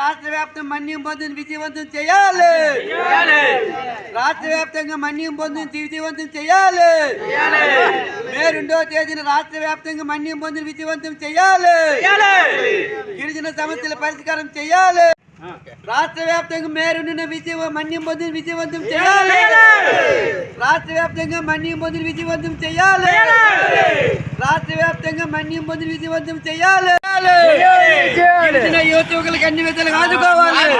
రాష్ట్ర వ్యాప్తం మన్యం పొందిన విజయవంతం చేయాలి రాష్ట్ర వ్యాప్తంగా మన్యం పొందిన విజయవంతం చేయాలి మే రెండో తేదీన రాష్ట్ర వ్యాప్తంగా మన్యం పొందిన విజయవంతం చేయాలి గిరిజన సమస్యల పరిష్కారం చేయాలి రాష్ట్ర వ్యాప్తంగా మే రెండున విజయ మన్యం పొందిన విజయవంతం చేయాలి రాష్ట్ర వ్యాప్తంగా మన్యం పొందిన విజయవంతం చేయాలి రాష్ట్ర వ్యాప్తంగా మన్యం పొందిన విజయవంతం చేయాలి అన్ని విధాలుగా ఆదుకోవాలి.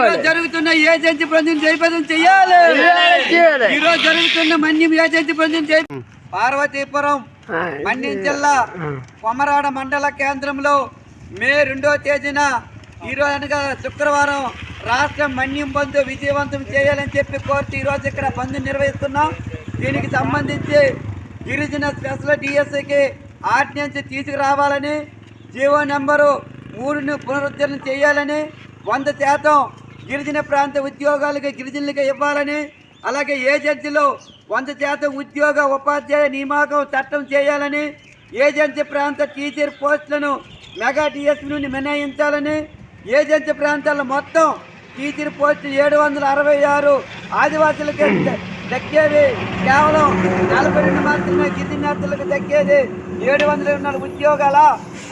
ఈరోజు జరుగుతున్న ఏజెన్సీ ప్రజలను జయపదం చేయాలి. ఈ రోజు జరుగుతున్న మన్యం ఏజెన్సీ ప్రజలను జయ పార్వతీపురం మన్యం జిల్లా కొమరాడ మండల కేంద్రంలో మే రెండో తేదీన ఈ రోజు అనగా శుక్రవారం రాష్ట్రం మన్యం బంధు విజయవంతం చేయాలని చెప్పి కోర్టు ఈరోజు ఇక్కడ బంద్ నిర్వహిస్తున్నాం. దీనికి సంబంధించి గిరిజన స్పెషల్ డిఎస్ఐకి ఆర్డినెన్స్ తీసుకురావాలని జీవో నెంబరు మూడును పునరుద్ధరణ చేయాలని వంద శాతం గిరిజన ప్రాంత ఉద్యోగాలకు గిరిజనులకు ఇవ్వాలని అలాగే ఏజెన్సీలో వంద శాతం ఉద్యోగ ఉపాధ్యాయ నియామకం చట్టం చేయాలని ఏజెన్సీ ప్రాంత టీచర్ పోస్టులను మెగా డిఎస్పీ నుండి మినహాయించాలని ఏజెన్సీ ప్రాంతాల్లో మొత్తం టీచర్ పోస్టు ఏడు వందల అరవై ఆరు ఆదివాసులకే దక్కేవి. కేవలం నలభై రెండు మాత్రమే గిరిజనేతలకు దక్కేది. ఏడు వందల ఇరవై నాలుగు ఉద్యోగాల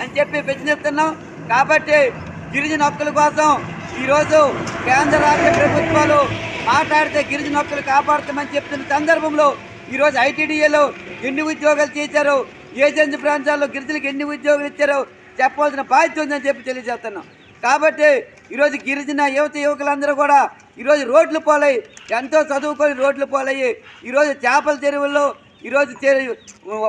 అని చెప్పి ప్రశ్నిస్తున్నాం కాబట్టి గిరిజన హక్కుల కోసం ఈరోజు కేంద్ర రాష్ట్ర ప్రభుత్వాలు మాట్లాడితే గిరిజన హక్కులు కాపాడుతామని చెప్తున్న సందర్భంలో ఈరోజు ఐటీడీఏలో ఎన్ని ఉద్యోగాలు చేశారు? ఏజెన్సీ ప్రాంతాల్లో గిరిజనులకు ఎన్ని ఉద్యోగాలు ఇచ్చారో? చెప్పాల్సిన బాధ్యత ఉందని చెప్పి తెలియజేస్తున్నాం. కాబట్టి ఈరోజు గిరిజన యువత యువకులందరూ కూడా ఈరోజు రోడ్లు పోలయ్యి ఎంతో చదువుకొని రోడ్లు పోలయ్యి ఈరోజు చేపల చెరువుల్లో ఈరోజు చెరు-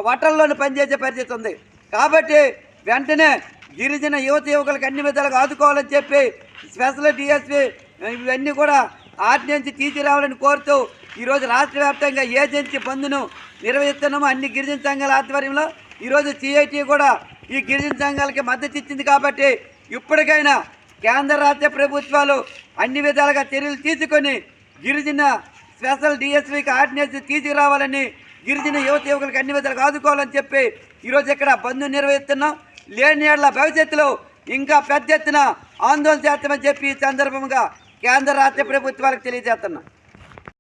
వటల్లోనే పనిచేసే పరిస్థితి ఉంది. కాబట్టి వెంటనే గిరిజన యువత యువకులకు అన్ని విధాలుగా ఆదుకోవాలని చెప్పి స్పెషల్ డిఎస్పీ ఇవన్నీ కూడా ఆర్డినెన్స్ తీసుకురావాలని కోరుతూ ఈరోజు రాష్ట్ర వ్యాప్తంగా ఏజెన్సీ బంద్ను నిర్వహిస్తున్నాము. అన్ని గిరిజన సంఘాల ఆధ్వర్యంలో ఈరోజు సిఐటి కూడా ఈ గిరిజన సంఘాలకి మద్దతు ఇచ్చింది కాబట్టి ఇప్పటికైనా కేంద్ర రాష్ట్ర ప్రభుత్వాలు అన్ని విధాలుగా చర్యలు తీసుకొని గిరిజన స్పెషల్ డిఎస్పీకి ఆర్డినెన్స్ తీసుకురావాలని గిరిజన యువత యువకులకు అన్ని విధాలుగా ఆదుకోవాలని చెప్పి ఈరోజు ఇక్కడ బంధు నిర్వహిస్తున్నాం లేని ఏళ్ళ భవిష్యత్తులో ఇంకా పెద్ద ఎత్తున ఆందోళన చేస్తామని చెప్పి ఈ సందర్భంగా కేంద్ర రాష్ట్ర ప్రభుత్వాలకు తెలియజేస్తున్నాం.